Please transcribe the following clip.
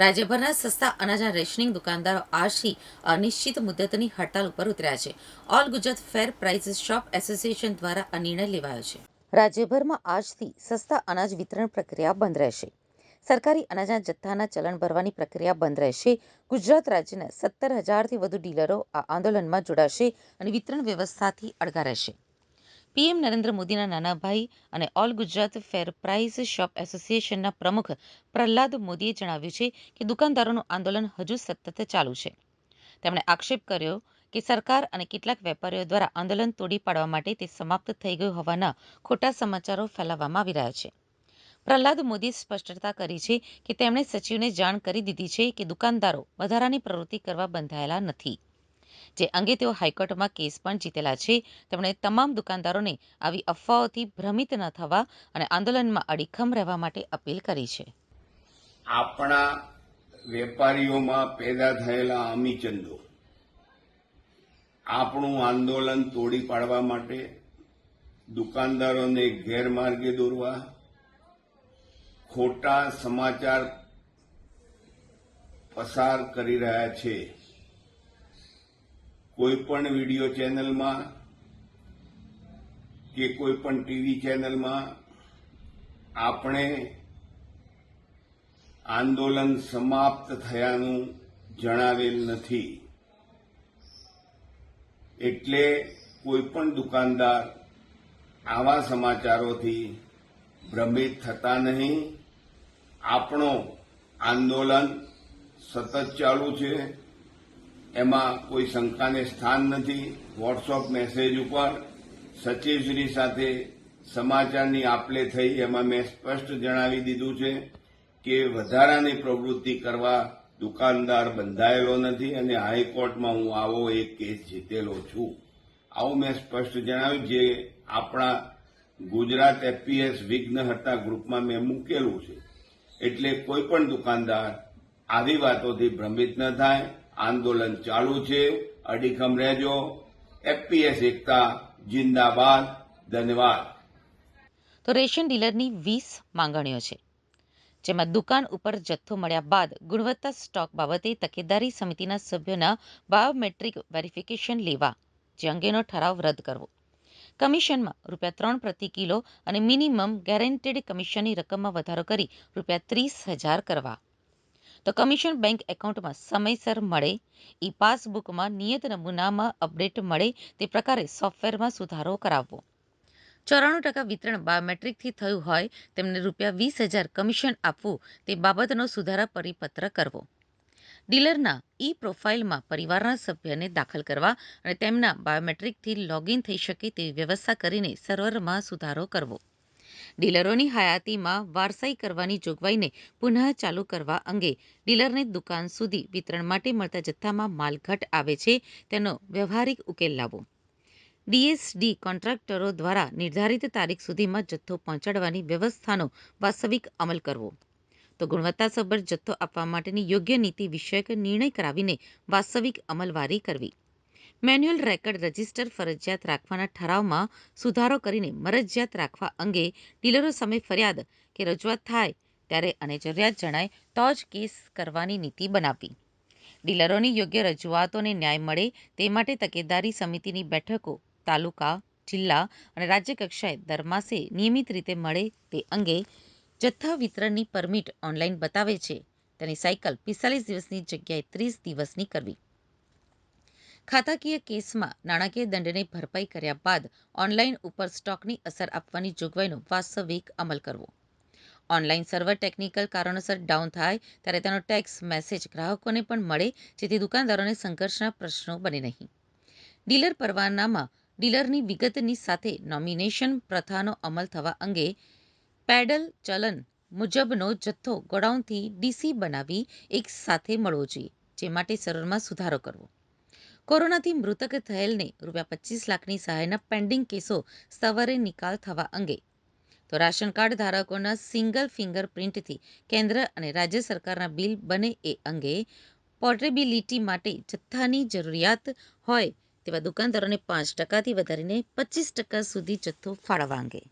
રાજ્યભરના સસ્તા અનાજના રેશનિંગ દુકાનદારો આજથી અનિશ્ચિત મુદતની હડતાલ ઉપર ઉતર્યા છે. All Gujarat fair prices shop association દ્વારા આ નિર્ણય લેવાયો છે. રાજ્યભરમાં આજથી સસ્તા અનાજ વિતરણ પ્રક્રિયા બંધ રહેશે. સરકારી અનાજના જથ્થાના ચલણ ભરવાની પ્રક્રિયા બંધ રહેશે. ગુજરાત રાજ્યના સત્તર હજારથી વધુ ડીલરો આ આંદોલનમાં જોડાશે અને વિતરણ વ્યવસ્થાથી અળગા રહેશે. પીએમ નરેન્દ્ર મોદીના નાના ભાઈ અને all Gujarat fair price shop એસોસિએશનના પ્રમુખ પ્રહલાદ મોદીએ જણાવ્યું છે કે દુકાનદારોનું આંદોલન હજુ સતત ચાલુ છે. તેમણે આક્ષેપ કર્યો કે સરકાર અને કેટલાક વેપારીઓ દ્વારા આંદોલન તોડી પાડવા માટે તે સમાપ્ત થઈ ગયું હોવાના ખોટા સમાચારો ફેલાવવામાં આવી રહ્યા છે. પ્રહલાદ મોદીએ સ્પષ્ટતા કરી છે કે તેમણે સચિવને જાણ કરી દીધી છે કે દુકાનદારો વધારાની પ્રવૃત્તિ કરવા બંધાયેલા નથી. જે અંગે તેઓ હાઈકોર્ટમાં કેસ પણ જીતેલા છે. તેમણે તમામ દુકાનદારોને આવી અફવાઓથી ભ્રમિત ન થવા અને આંદોલનમાં અડીખમ રહેવા માટે અપીલ કરી છે. આપણા વેપારીઓમાં પેદા થયેલા અમીચંદો આપણું આંદોલન તોડી પાડવા માટે દુકાનદારોને ગેરમાર્ગે દોરવા, ખોટા સમાચાર પસાર કરી રહ્યા છે. કોઈ પણ વીડિયો ચેનલમાં કે કોઈ પણ ટીવી ચેનલમાં આપણે આંદોલન સમાપ્ત થયાનું જણાવેલ નથી. એટલે કોઈપણ દુકાનદાર આવા સમાચારોથી ભ્રમિત થતા નહીં. આપણો આંદોલન સતત ચાલુ છે. એમાં કોઈ શંકાને સ્થાન નથી. વોટ્સઅપ મેસેજ ઉપર સચિવશ્રી સાથે સમાચારની આપલે થઈ એમાં મેં સ્પષ્ટ જણાવી દીધું છે કે વધારાની પ્રવૃત્તિ કરવા દુકાનદાર બંધાયેલો નથી અને હાઈકોર્ટમાં હું આવો એક કેસ જીતેલો છું. આવું મેં સ્પષ્ટ જણાવ્યું જે આપણા ગુજરાત એફપીએસ વિઘ્નહર્તા ગ્રુપમાં મેં મૂકેલું છે. એટલે કોઈ પણ દુકાનદાર આવી વાતોથી ભ્રમિત ન થાય. આંદોલન ચાલુ છે. અડીખમ રહેજો. એફપીએસ, એકતા, જિંદાબાદ. ધન્યવાદ. તો રેશન ડીલરની વીસ માંગણીઓ છે, જેમાં દુકાન ઉપર જથ્થો મળ્યા બાદ ગુણવત્તા સ્ટોક બાબતે તકેદારી સમિતિના સભ્યોના બાયોમેટ્રિક વેરિફિકેશન લેવા જે અંગેનો ઠરાવ રદ કરવો. કમિશનમાં રૂપિયા ત્રણ પ્રતિ કિલો અને મિનિમમ ગેરેન્ટેડ કમિશનની રકમમાં વધારો કરી રૂપિયા ત્રીસ હજાર કરવા. તો કમિશન બેંક એકાઉન્ટમાં સમયસર મળે, ઈ પાસબુકમાં નિયત નમૂનામાં અપડેટ મળે, તે પ્રકારે સોફ્ટવેરમાં સુધારો કરાવવો. ચોરાણું ટકા વિતરણ બાયોમેટ્રિકથી થયું હોય, તેમને રૂપિયા વીસ હજાર કમિશન આપવું, તે બાબતનો સુધારા પરિપત્ર કરવો. ડીલરના ઈ પ્રોફાઇલમાં પરિવારના સભ્યને દાખલ કરવા અને તેમના બાયોમેટ્રિકથી લોગિન થઈ શકે તેવી વ્યવસ્થા કરીને સર્વરમાં સુધારો કરવો. ડીલરોની હયાતીમાં વારસાઈ કરવાની જોગવાઈને પુનઃ ચાલુ કરવા અંગે ડીલરને દુકાન સુધી વિતરણ માટે મળતા જથ્થામાં માલ ઘટ આવે છે, તેનો વ્યવહારિક ઉકેલ લાવવો ડીએસડી કોન્ટ્રાક્ટરો દ્વારા નિર્ધારિત તારીખ સુધીમાં જથ્થો પહોંચાડવાની વ્યવસ્થાનો વાસ્તવિક અમલ કરવો. તો ગુણવત્તાસભર જથ્થો આપવા માટેની યોગ્ય નીતિ વિષયક નિર્ણય કરાવીને વાસ્તવિક અમલવારી કરવી. મેન્યુઅલ રેકર્ડ રજિસ્ટર ફરજિયાત રાખવાના ઠરાવમાં સુધારો કરીને મરજિયાત રાખવા અંગે ડીલરો સામે ફરિયાદ કે રજૂઆત થાય ત્યારે અને જરૂરિયાત જણાય તો જ કેસ કરવાની નીતિ બનાવવી. ડીલરોની યોગ્ય રજૂઆતોને ન્યાય મળે તે માટે તકેદારી સમિતિની બેઠકો, તાલુકા, જિલ્લા અને રાજ્ય કક્ષાએ દર માસે નિયમિત રીતે મળે તે અંગે જથ્થા વિતરણની પરમિટ ઓનલાઈન બતાવે છે. તેની સાયકલ પિસ્તાલીસ દિવસની જગ્યાએ ત્રીસ દિવસની કરવી. ખાતાકીય કેસમાં નાણાકીય દંડની ભરપાઈ કર્યા બાદ ઓનલાઈન ઉપર સ્ટોકની અસર આપવાની જોગવાઈનો વાસ્તવિક અમલ કરવો. ઓનલાઈન સર્વર ટેકનિકલ કારણોસર ડાઉન થાય ત્યારે તેનો ટેક્સ મેસેજ ગ્રાહકોને પણ મળે, જેથી દુકાનદારોને સંઘર્ષના પ્રશ્નો બને નહીં. ડીલર પરવાનામાં ડીલરની વિગતની સાથે નોમિનેશન પ્રથાનો અમલ થવા અંગે પેડલ ચલન મુજબનો જથ્થો ગોડાઉનથી ડીસી બનાવી એક સાથે મળવો જોઈએ, જે માટે સર્વરમાં સુધારો કરવો. કોરોનાથી મૃતક થયેલને રૂપિયા પચીસ લાખની સહાયના પેન્ડિંગ કેસો સવારે નિકાલ થવા અંગે. તો રાશન કાર્ડ ધારકોના સિંગલ ફિંગર પ્રિન્ટથી કેન્દ્ર અને રાજ્ય સરકારના બિલ બને એ અંગે પોર્ટેબિલિટી માટે જથ્થાની જરૂરિયાત હોય તેવા દુકાનદારોને પાંચ ટકાથી વધારીને પચીસ ટકા સુધી જથ્થો ફાળવવા અંગે.